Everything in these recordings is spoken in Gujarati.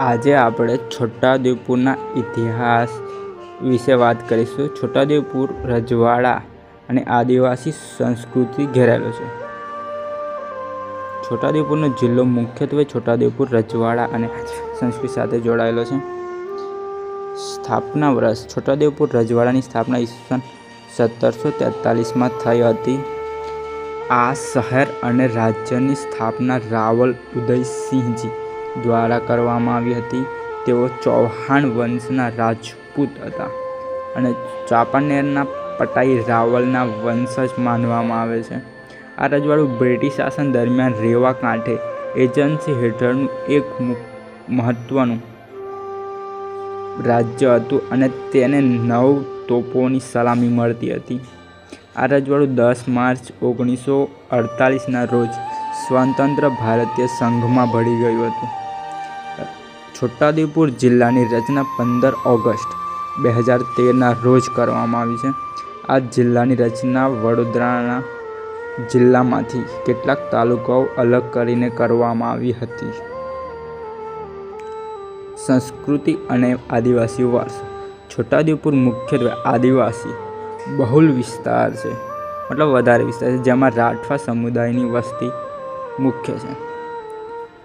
આજે આપણે છોટાઉદેપુરના ઇતિહાસ વિશે વાત કરીશું. છોટાઉદેપુર રજવાડા અને આદિવાસી સંસ્કૃતિ ઘેરાયેલો છે. છોટાઉદેપુરનો જિલ્લો મુખ્યત્વે છોટાઉદેપુર, રજવાડા અને સંસ્કૃતિ સાથે જોડાયેલો છે. સ્થાપના વર્ષ, છોટાઉદેપુર રજવાડાની સ્થાપના ઈસવીસન સત્તરસો તેતાલીસમાં થઈ હતી. આ શહેર અને રાજ્યની સ્થાપના રાવલ ઉદયસિંહજી દ્વારા કરવામાં આવી હતી. તેઓ ચૌહાણ વંશના રાજપૂત હતા અને ચાંપાનેરના પટાઈ રાવલના વંશજ માનવામાં આવે છે. આ રજવાડું બ્રિટિશ શાસન દરમિયાન રેવા કાંઠે એજન્સી હેઠળનું એક મુ- મહત્વનું રાજ્ય હતું અને તેને નવ તોપોની સલામી મળતી હતી. આ રજવાડું દસ માર્ચ ઓગણીસો અડતાલીસના રોજ સ્વતંત્ર ભારતીય સંઘમાં ભળી ગયું હતું. છોટાઉદેપુર જિલ્લાની રચના પંદર ઓગસ્ટ બે હજાર તેરના રોજ કરવામાં આવી છે. આ જિલ્લાની રચના વડોદરાના જિલ્લામાંથી કેટલાક તાલુકાઓ અલગ કરીને કરવામાં આવી હતી. સંસ્કૃતિ અને આદિવાસી વારસો છોટાઉદેપુર મુખ્યત્વે આદિવાસી, બહુલ વિસ્તાર છે, મતલબ વધારે વિસ્તાર છે, જેમાં રાઠવા સમુદાયની વસ્તી મુખ્ય છે.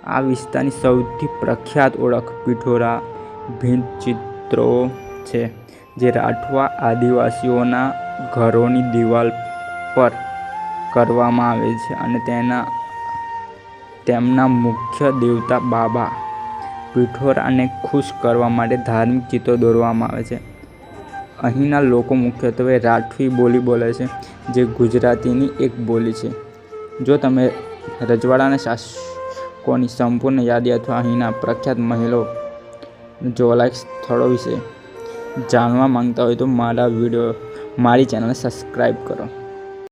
આ વિસ્તારની સૌથી પ્રખ્યાત ઓળખ પિઠોરા ભીંત ચિત્રો છે, જે રાઠવા આદિવાસીઓના ઘરોની દિવાલ પર કરવામાં આવે છે અને તેના, તેમના મુખ્ય દેવતા બાબા પિઠોરાને ખુશ કરવા માટે ધાર્મિક ચિત્રો દોરવામાં આવે છે. અહીંના લોકો મુખ્યત્વે રાઠવી બોલી બોલે છે, જે ગુજરાતીની એક બોલી છે. જો તમે રજવાડાના શાસકોની સંપૂર્ણ યાદી અથવા અહીંના પ્રખ્યાત મહેલો જોવાલાયક સ્થળો વિશે જાણવા માંગતા હોય તો મારા વીડિયો, મારી ચેનલને સબસ્ક્રાઈબ કરો.